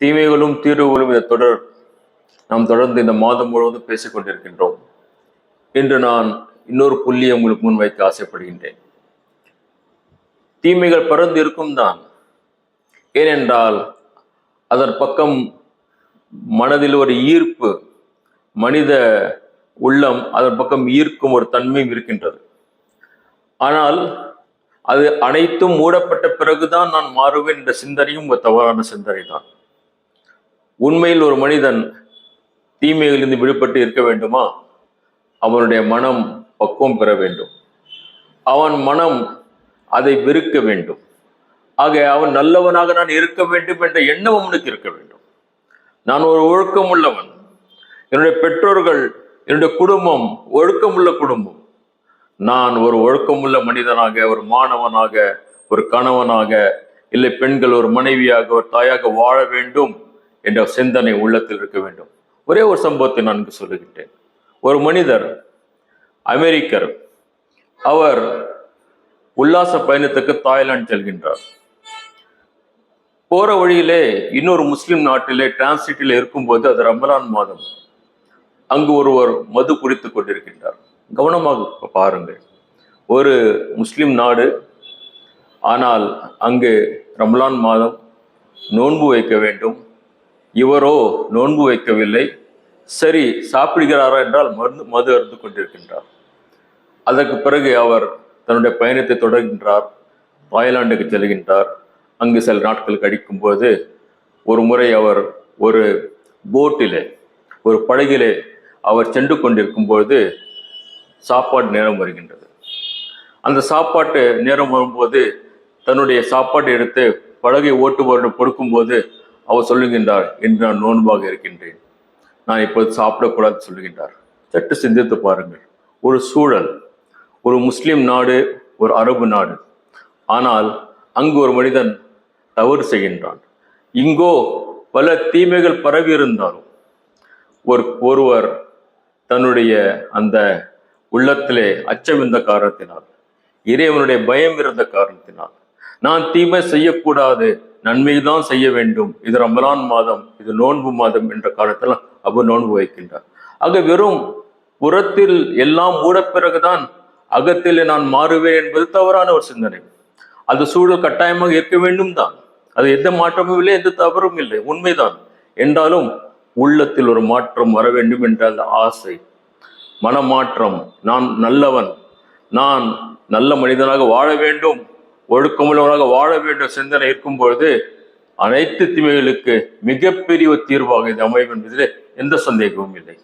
தீமைகளும் தீர்வுகளும் இந்த தொடர் நாம் தொடர்ந்து இந்த மாதம் முழுவதும் பேசிக்கொண்டிருக்கின்றோம் இன்று நான் இன்னொரு புள்ளியை உங்களுக்கு முன்வைக்க ஆசைப்படுகின்றேன். தீமைகள் பறந்து இருக்கும் தான். ஏனென்றால் அதன் பக்கம் மனதில் ஒரு ஈர்ப்பு மனித உள்ளம் அதன் பக்கம் ஈர்க்கும் ஒரு தன்மையும் இருக்கின்றது. ஆனால் அது அனைத்தும் மூடப்பட்ட பிறகுதான் நான் மாறுவேன் என்ற சிந்தனையும் ஒரு தவறான சிந்தனை தான் உண்மையில் ஒரு மனிதன் தீமைகளிலிருந்து விடுபட்டு இருக்க வேண்டுமா? அவனுடைய மனம் பக்குவம் பெற வேண்டும். அவன் மனம் அதை வெறுக்க வேண்டும். ஆக அவன் நல்லவனாக நான் இருக்க வேண்டும் என்ற எண்ணம் அவனுக்கு இருக்க வேண்டும். நான் ஒரு ஒழுக்கம் உள்ளவன் என்னுடைய பெற்றோர்கள் என்னுடைய குடும்பம் ஒழுக்கமுள்ள குடும்பம். நான் ஒரு ஒழுக்கமுள்ள மனிதனாக ஒரு மாணவனாக ஒரு கணவனாக இல்லை பெண்கள் ஒரு மனைவியாக ஒரு தாயாக வாழ வேண்டும். என்ற சிந்தனை உள்ளத்தில் இருக்க வேண்டும். ஒரே ஒரு சம்பவத்தை நான் சொல்லுகின்றேன் ஒரு மனிதர் அமெரிக்கர் அவர் உல்லாச பயணத்துக்கு தாய்லாந்து செல்கின்றார். போற வழியிலே இன்னொரு முஸ்லிம் நாட்டிலே டிரான்சிட்டில் இருக்கும்போது அது ரமலான் மாதம். அங்கு ஒருவர் மது குடித்துக் கொண்டிருக்கின்றார். கவனமாக பாருங்கள். ஒரு முஸ்லிம் நாடு ஆனால் அங்கு ரமலான் மாதம் நோன்பு வைக்க வேண்டும். இவரோ நோன்பு வைக்கவில்லை. சரி சாப்பிடுகிறாரா என்றால் மருந்து மது அருந்து கொண்டிருக்கின்றார். அதற்கு பிறகு அவர் தன்னுடைய பயணத்தை தொடர்கின்றார். தாய்லாண்டுக்கு செல்கின்றார். அங்கு சில நாட்கள் கடிக்கும் போது ஒரு முறை அவர் ஒரு போட்டிலே ஒரு படகிலே அவர் சென்று கொண்டிருக்கும் பொழுது சாப்பாடு நேரம் வருகின்றது. அந்த சாப்பாட்டு நேரம் வரும்போது தன்னுடைய சாப்பாட்டை எடுத்து படகை ஓட்டுபவரிடம் கொடுக்கும்போது அவர் சொல்லுகின்றார் என்று நான் நோன்பாக இருக்கின்றேன். நான் இப்போது சாப்பிடக்கூடாது சொல்லுகின்றார். சற்று சிந்தித்து பாருங்கள். ஒரு சூழல் ஒரு முஸ்லீம் நாடு ஒரு அரபு நாடு. ஆனால் அங்கு ஒரு மனிதன் தவறு செய்கின்றான். இங்கோ பல தீமைகள் பரவி இருந்தாலும் ஒரு ஒருவர் தன்னுடைய அந்த உள்ளத்திலே அச்சம் இருந்த காரணத்தினால் இறைவனுடைய பயம் இருந்த காரணத்தினால் நான் தீமை செய்யக்கூடாது நன்மை தான் செய்ய வேண்டும். இது ரமலான் மாதம் இது நோன்பு மாதம் என்ற காலத்தில் அவர் நோன்பு வைக்கின்றார். ஆக வெறும் புறத்தில் எல்லாம் மூட பிறகுதான் அகத்தில் நான் மாறுவேன் என்பது தவறான ஒரு சிந்தனை. அது சூழல் கட்டாயமாக இருக்க வேண்டும் தான் அது எந்த மாற்றமும் இல்லை எந்த தவறும் இல்லை. உண்மைதான். என்றாலும் உள்ளத்தில் ஒரு மாற்றம் வர வேண்டும் என்ற அந்த ஆசை. மனமாற்றம். நான் நல்லவன். நான் நல்ல மனிதனாக வாழ வேண்டும். ஒழுக்கமுள்ளவனாக வாழ வேண்டும் சிந்தனை இருக்கும் பொழுது அனைத்து தீமைகளுக்கு மிகப்பெரிய ஒரு தீர்வாக இது அமையும் என்பதிலே எந்த சந்தேகமும் இல்லை.